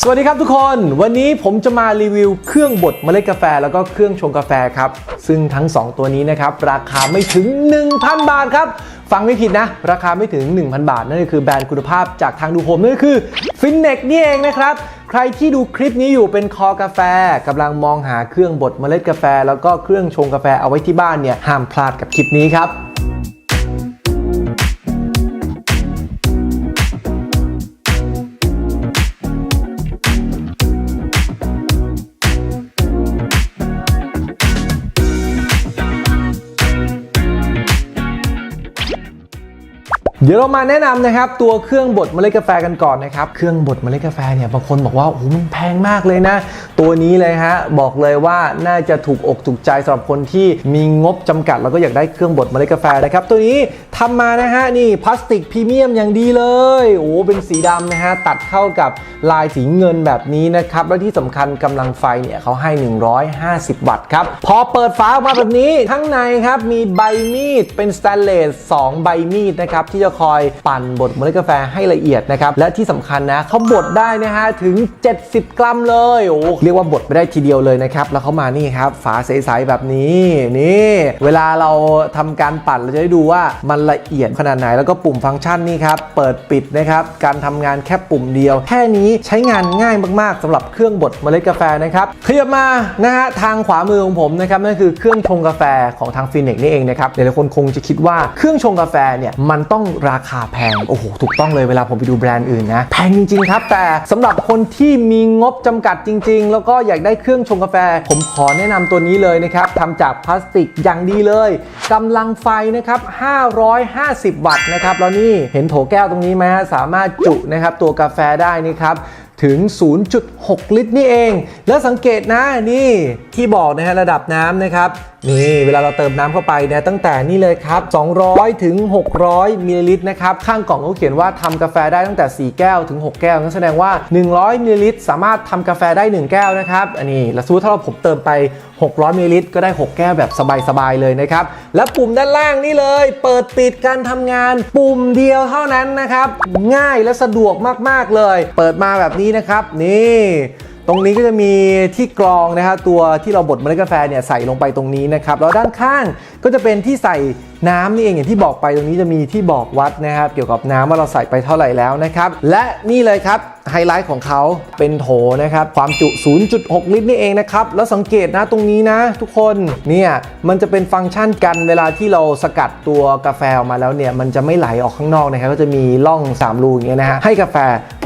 สวัสดีครับทุกคน วันนี้ผมจะมารีวิวเครื่องบดเมล็ดกาแฟแล้วก็เครื่องชงกาแฟครับ ซึ่งทั้ง 2 ตัวนี้นะครับ ราคาไม่ถึง 1,000 บาทครับ ฟังไม่ผิดนะ ราคาไม่ถึง 1,000 บาท นั่นก็คือแบรนด์คุณภาพจากทางดูโฮมนั่นก็คือฟินเน็กนี่เองนะครับ ใครที่ดูคลิปนี้อยู่เป็นคอกาแฟกำลังมองหาเครื่องบดเมล็ดกาแฟ แล้วก็เครื่องชงกาแฟเอาไว้ที่บ้านเนี่ยห้ามพลาดกับคลิปนี้ครับ เดี๋ยวเรามาแนะนำนะครับตัวเครื่องบดเมล็ดกาแฟกันก่อนนะครับเครื่องบดเมล็ดกาแฟเนี่ยบางคนบอกว่าโอ้โหมันแพงมากเลยนะ ตัวนี้เลยฮะบอกเลยว่าน่าจะถูกอกถูกใจสำหรับคนที่มีงบจำกัด แล้วก็อยากได้เครื่องบดเมล็ดกาแฟนะครับตัวนี้ทำมานะฮะนี่พลาสติกพรีเมียมอย่างดีเลยโอ้โหเป็นสีดำนะฮะตัดเข้ากับลายสีเงินแบบนี้นะครับและที่สำคัญกำลังไฟเนี่ยเขาให้ 150 วัตต์ครับพอเปิดฝาออกมาแบบนี้ข้างในครับมีใบมีดเป็นสแตนเลส2ใบมีดนะครับที่จะคอยปั่นบดเมล็ดกาแฟให้ละเอียดนะครับ และที่สำคัญนะเขาบดได้นะฮะถึง 70 กรัมเลยโอ้เรียกว่าบดไม่ได้ทีเดียวเลยนะครับ แล้วเขามานี่ครับฝาใสๆแบบนี้นี่เวลาเราทำการปั่นเราจะได้ดูว่ามันละเอียดขนาดไหนแล้วก็ปุ่มฟังก์ชันนี่ครับเปิดปิดนะครับการทำงานแค่ปุ่มเดียว แค่นี้ใช้งานง่ายมากๆสำหรับเครื่องบดเมล็ดกาแฟนะครับขยับมานะฮะทางขวามือของผมนะครับนั่นคือเครื่องชงกาแฟของทางฟินิกนี่เองนะครับหลายๆคนคงจะคิดว่าเครื่องชงกาแฟเนี่ยมันต้องราคาแพง โอ้โห ถูกต้องเลยเวลาผมไปดูแบรนด์อื่นนะ แพงจริง ๆ ครับ แต่สำหรับคนที่มีงบจำกัดจริง ๆ แล้วก็อยากได้เครื่องชงกาแฟ ผมขอแนะนำตัวนี้เลยนะครับทำจากพลาสติกอย่างดีเลยกำลังไฟนะครับ 550 วัตต์นะครับ แล้วนี่เห็นโถแก้วตรงนี้ไหมฮะสามารถจุนะครับตัวกาแฟได้นี่ครับถึง 0.6 ลิตรนี่เอง แล้วสังเกตนะนี่ที่บอกนะฮะระดับน้ำนะครับ นี่เวลาเราเติมน้ำเข้าไปเนี่ยตั้งแต่นี่เลยครับ 200 ถึง 600มิลลิลิตรนะครับ ข้างกล่องเขาเขียนว่าทำกาแฟได้ตั้งแต่ 4 แก้วถึง 6 แก้วนั่นแสดงว่า 100มิลลิลิตรสามารถทำกาแฟได้ 1 แก้วนะครับอันนี้แล้วสมมติถ้าเราผมเติมไป 600มิลลิลิตรก็ได้ 6 แก้วแบบสบายๆเลยนะครับ และปุ่มด้านล่างนี่เลย เปิดปิดการทำงาน ปุ่มเดียวเท่านั้นนะครับ ง่ายและสะดวกมากๆเลย เปิดมาแบบนี้นะครับ นี่ ตรงนี้ก็จะมีที่กรองนะครับตัวที่เราบดเมล็ดกาแฟเนี่ยใส่ลงไปตรงนี้นะครับแล้วด้านข้างก็จะเป็นที่ใส่น้ำนี่เองอย่างที่บอกไปตรงนี้จะมีที่บอกวัดนะครับ เกี่ยวกับน้ำว่าเราใส่ไปเท่าไหร่แล้วนะครับ และนี่เลยครับ ไฮไลท์ของเขาเป็นโถนะครับ ความจุ 0.6 ลิตรนี่เองนะครับ แล้วสังเกตนะตรงนี้นะ ทุกคนเนี่ยมันจะเป็นฟังก์ชันกันเวลาที่เราสกัดตัวกาแฟออกมาแล้วเนี่ยมันจะไม่ไหลออกข้างนอกนะครับก็จะมีร่อง 3 รูอย่างเงี้ยนะฮะให้กาแฟ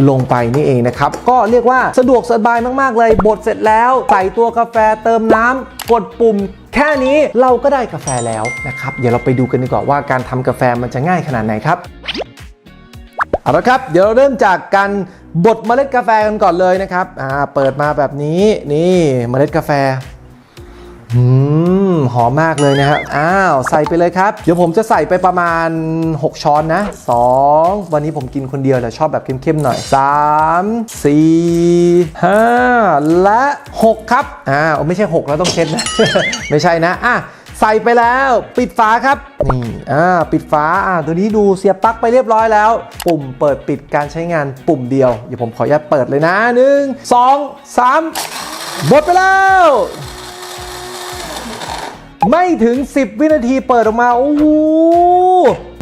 ลงไปนี่เองนะครับก็เรียกว่าสะดวกสบายมากๆเลยบดเสร็จแล้วใส่ตัวกาแฟเติมน้ำกดปุ่มแค่นี้เราก็ได้กาแฟแล้วนะครับเดี๋ยวเราไปดูกันดีกว่าว่าการทำกาแฟมันจะง่ายขนาดไหนครับเอาละครับเดี๋ยวเราเริ่มจากการ บดเมล็ดกาแฟกันก่อนเลยนะครับ อ่า เปิดมาแบบนี้ นี่เมล็ดกาแฟ อืม หอมมากเลยนะฮะอ้าว ใส่ไปเลยครับ เดี๋ยวผมจะใส่ไปประมาณ 6 ช้อนนะ 2 วันนี้ผมกินคนเดียวแต่ชอบแบบเข้มๆหน่อย 3 4 5 และ 6 ครับ อ่า ไม่ใช่ 6 แล้วต้องเช็ดนะ ไม่ใช่นะ อะ ใส่ไปแล้ว ปิดฝาครับนี่อ่าปิดฝาอ่าตัวนี้ดูเสียบปลั๊กไปเรียบร้อยแล้ว ปุ่มเปิดปิดการใช้งานปุ่มเดียว เดี๋ยวผมขออนุญาตเปิดเลยนะ1 2 3หมดไปแล้ว ไม่ถึง 10 วินาทีเปิดออกมา โอ้โห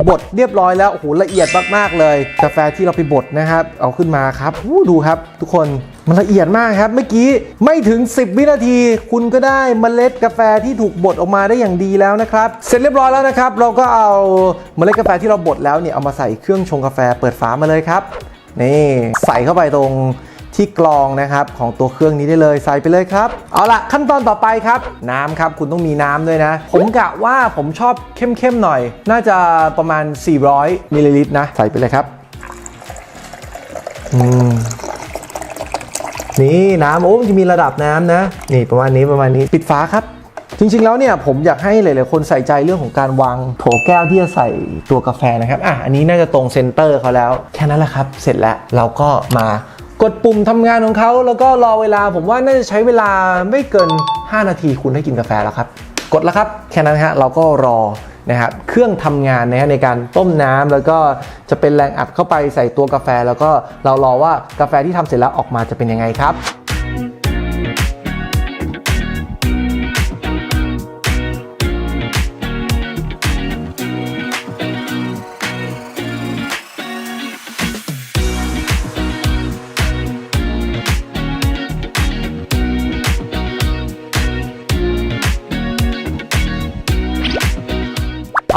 บดเรียบร้อยแล้ว โอ้โห ละเอียดมาก ๆ เลย กาแฟที่เราไปบดนะครับ เอาขึ้นมาครับโอ้ดูครับทุกคนมันละเอียดมากครับ เมื่อกี้ไม่ถึง 10 วินาที คุณก็ได้เมล็ดกาแฟที่ถูกบดออกมาได้อย่างดีแล้วนะครับ เสร็จเรียบร้อยแล้วนะครับ เราก็เอาเมล็ดกาแฟที่เราบดแล้วเนี่ยเอามาใส่เครื่องชงกาแฟเปิดฝามาเลยครับนี่ใส่เข้าไปตรง ที่กรองนะครับของตัวเครื่องนี้ได้เลยใส่ไปเลยครับ เอาละขั้นตอนต่อไปครับ น้ำครับคุณต้องมีน้ำด้วยนะ ผมกะว่าผมชอบเข้มๆหน่อย น่าจะประมาณ 400มิลลิลิตรนะใส่ไปเลยครับอืมนี่น้ำโอ้จะมีระดับน้ำนะ นี่ประมาณนี้ประมาณนี้ปิดฝาครับจริงๆ แล้วเนี่ยผมอยากให้หลายๆ คนใส่ใจเรื่องของการวางโถแก้วที่จะใส่ตัวกาแฟนะครับ อะ อันนี้น่าจะตรงเซนเตอร์เขาแล้ว แค่นั้นแหละครับ เสร็จแล้วเราก็มา กดปุ่มทำงานของเขาแล้วก็รอเวลาผมว่าน่าจะใช้เวลาไม่เกิน 5 นาทีคุณได้กินกาแฟแล้วครับ กดแล้วครับ แค่นั้นฮะเราก็รอนะครับเครื่องทำงานนะฮะในการต้มน้ำแล้วก็จะเป็นแรงอัดเข้าไปใส่ตัวกาแฟ แล้วก็เรารอว่ากาแฟที่ทำเสร็จแล้วออกมาจะเป็นยังไงครับ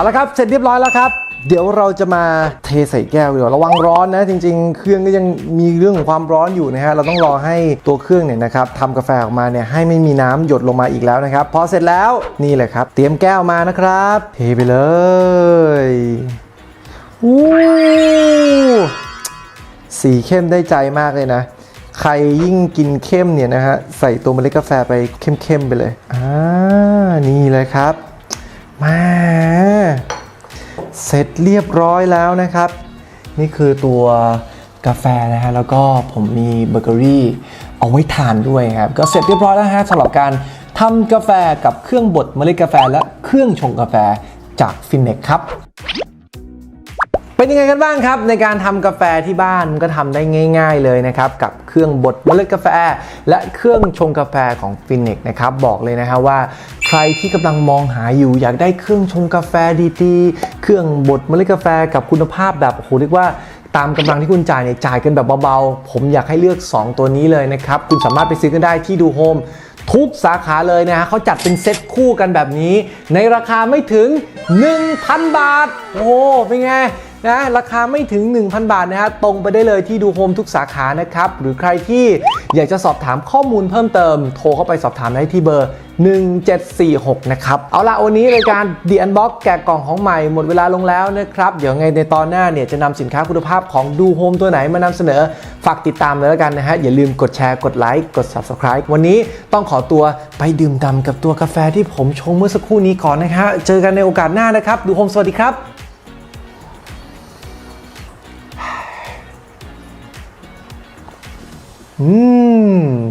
เอาละครับ เสร็จเรียบร้อยแล้วครับ เดี๋ยวเราจะมาเทใส่แก้วเดี๋ยวระวังร้อนนะจริง ๆ เครื่องก็ยังมีเรื่องของความร้อนอยู่นะฮะเราต้องรอให้ตัวเครื่องเนี่ยนะครับทำกาแฟออกมาเนี่ยให้ไม่มีน้ำหยดลงมาอีกแล้วนะครับพอเสร็จแล้วนี่แหละครับ เตรียมแก้วมานะครับ เทไปเลยอู้สีเข้มได้ใจมากเลยนะ ใครยิ่งกินเข้มเนี่ยนะฮะใส่ตัวเมล็ดกาแฟไปเข้มๆไปเลยอ่านี่เลยครับมา เสร็จเรียบร้อยแล้วนะครับ นี่คือตัวกาแฟนะฮะแล้วก็ผมมีเบเกอรี่เอาไว้ทานด้วยครับก็เสร็จเรียบร้อยแล้วฮะสำหรับการทำกาแฟกับเครื่องบดเมล็ดกาแฟและเครื่องชงกาแฟจากฟินเน็กครับเป็นยังไงกันบ้างครับ ในการทำกาแฟที่บ้านก็ทำได้ง่าย ๆเลยนะครับ กับเครื่องบดเมล็ดกาแฟ และเครื่องชงกาแฟของฟินเนกนะครับบอกเลยนะฮะว่า ใครที่กำลังมองหาอยู่อยากได้เครื่องชงกาแฟดีๆเรื่องบดเมล็ดกาแฟกับคุณภาพแบบโอ้โหเรียกว่าตามกำลังที่คุณจ่ายเนี่ยจ่ายกันแบบเบาๆ ผมอยากให้เลือก 2 ตัวนี้เลยนะครับ คุณสามารถไปซื้อกันได้ที่ดูโฮมทุกสาขาเลยนะฮะเขาจัดเป็นเซ็ตคู่กันแบบนี้ ในราคาไม่ถึง 1,000 บาท โอ้เป็นไง นะราคาไม่ถึง 1,000 บาทนะฮะตรงไปได้เลยที่ดูโฮมทุกสาขานะครับ หรือใครที่อยากจะสอบถามข้อมูลเพิ่มเติม โทรเข้าไปสอบถามได้ที่เบอร์ 1746 นะครับ เอาละวันนี้รายการ The Unbox แกะกล่องของใหม่หมดเวลาลงแล้วนะครับ เดี๋ยวไงในตอนหน้าเนี่ยจะนำสินค้าคุณภาพของดูโฮมตัวไหนมานำเสนอ ฝากติดตามเลยแล้วกันนะฮะ อย่าลืมกดแชร์ กดไลค์ กด Subscribe วันนี้ต้องขอตัวไปดื่มด่ำกับตัวกาแฟที่ผมชงเมื่อสักครู่นี้ก่อนนะฮะ เจอกันในโอกาสหน้านะครับ ดูโฮมสวัสดีครับ อืม